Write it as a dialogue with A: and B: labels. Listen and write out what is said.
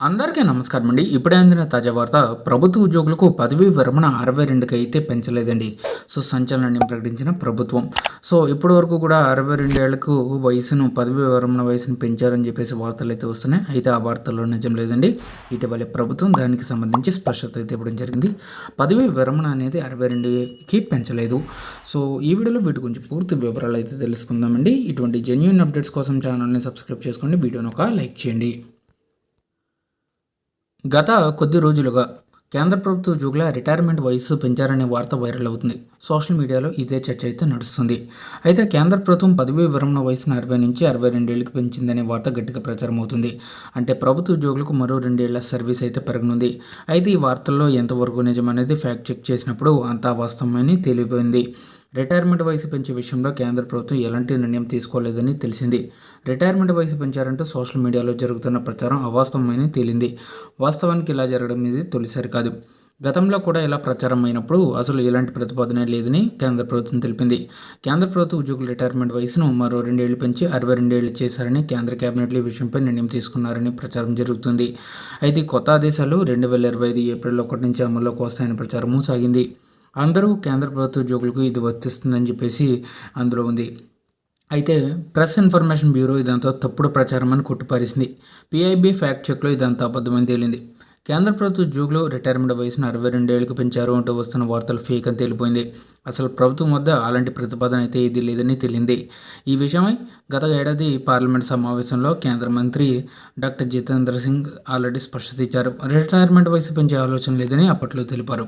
A: అందరికీ నమస్కారం అండి. ఇప్పుడే అందిన తాజా వార్త ప్రభుత్వ ఉద్యోగులకు పదవీ విరమణ అరవై రెండుకి అయితే పెంచలేదండి. సో సంచలనాన్ని ప్రకటించిన ప్రభుత్వం. సో ఇప్పటి వరకు కూడా అరవై రెండేళ్ళకు వయసును పదవీ విరమణ వయసును పెంచారని చెప్పేసి వార్తలు అయితే వస్తున్నాయి. అయితే ఆ వార్తల్లో నిజం లేదండి. ఇటీవల ప్రభుత్వం దానికి సంబంధించి స్పష్టత అయితే ఇవ్వడం జరిగింది. పదవీ విరమణ అనేది అరవై రెండుకి పెంచలేదు. సో ఈ వీడియోలో వీటి గురించి పూర్తి వివరాలు అయితే తెలుసుకుందామండి. ఇటువంటి జెన్యున్ అప్డేట్స్ కోసం ఛానల్ని సబ్స్క్రైబ్ చేసుకోండి. వీడియోని ఒక లైక్ చేయండి. గత కొద్ది రోజులుగా కేంద్ర ప్రభుత్వ ఉద్యోగుల రిటైర్మెంట్ వయసు పెంచారనే వార్త వైరల్ అవుతుంది. సోషల్ మీడియాలో ఇదే చర్చ అయితే నడుస్తుంది. అయితే కేంద్ర ప్రభుత్వం పదవీ విరమణ వయసును అరవై నుంచి అరవై రెండేళ్ళకు పెంచిందనే వార్త గట్టిగా ప్రచారం అవుతుంది. అంటే ప్రభుత్వ ఉద్యోగులకు మరో రెండేళ్ళ సర్వీస్ అయితే పెరగనుంది. అయితే ఈ వార్తల్లో ఎంతవరకు నిజమనేది ఫ్యాక్ట్ చెక్ చేసినప్పుడు అంతా వాస్తవమని తేలిపోయింది రిటైర్మెంట్ వయసు పెంచే విషయంలో కేంద్ర ప్రభుత్వం ఎలాంటి నిర్ణయం తీసుకోలేదని తెలిసింది. రిటైర్మెంట్ వయసు పెంచారంటూ సోషల్ మీడియాలో జరుగుతున్న ప్రచారం అవాస్తవమని తేలింది. వాస్తవానికి ఇలా జరగడం ఇది తొలిసారి కాదు. గతంలో కూడా ఇలా ప్రచారం అయినప్పుడు అసలు ఎలాంటి ప్రతిపాదన లేదని కేంద్ర ప్రభుత్వం తెలిపింది. కేంద్ర ప్రభుత్వ ఉద్యోగుల రిటైర్మెంట్ వయసును మరో రెండేళ్ళు పెంచి అరవై రెండేళ్ళు చేశారని కేంద్ర కేబినెట్లు ఈ విషయంపై నిర్ణయం తీసుకున్నారని ప్రచారం జరుగుతుంది. అయితే కొత్త ఆదేశాలు రెండు వేల ఇరవై ఐదు ఏప్రిల్ ఒకటి నుంచి అమల్లోకి వస్తాయని ప్రచారము సాగింది. అందరూ కేంద్ర ప్రభుత్వ ఉద్యోగులకు ఇది వర్తిస్తుందని చెప్పేసి అందులో ఉంది. అయితే ప్రెస్ ఇన్ఫర్మేషన్ బ్యూరో ఇదంతా తప్పుడు ప్రచారం అని కొట్టుపారేసింది. పిఐబి ఫ్యాక్ట్ చెక్లో ఇదంతా అబద్ధమని తేలింది. కేంద్ర ప్రభుత్వ ఉద్యోగులు రిటైర్మెంట్ వయసును అరవై రెండేళ్ళకు పెంచారు అంటూ వస్తున్న వార్తలు ఫేక్ అని తేలిపోయింది. అసలు ప్రభుత్వం వద్ద అలాంటి ప్రతిపాదన అయితే ఇది లేదని తెలియంది ఈ విషయమై గత ఏడాది పార్లమెంట్ సమావేశంలో కేంద్ర మంత్రి డాక్టర్ జితేంద్ర సింగ్ ఆల్రెడీ స్పష్టత ఇచ్చారు. రిటైర్మెంట్ వయసు పెంచే ఆలోచన లేదని అప్పట్లో తెలిపారు.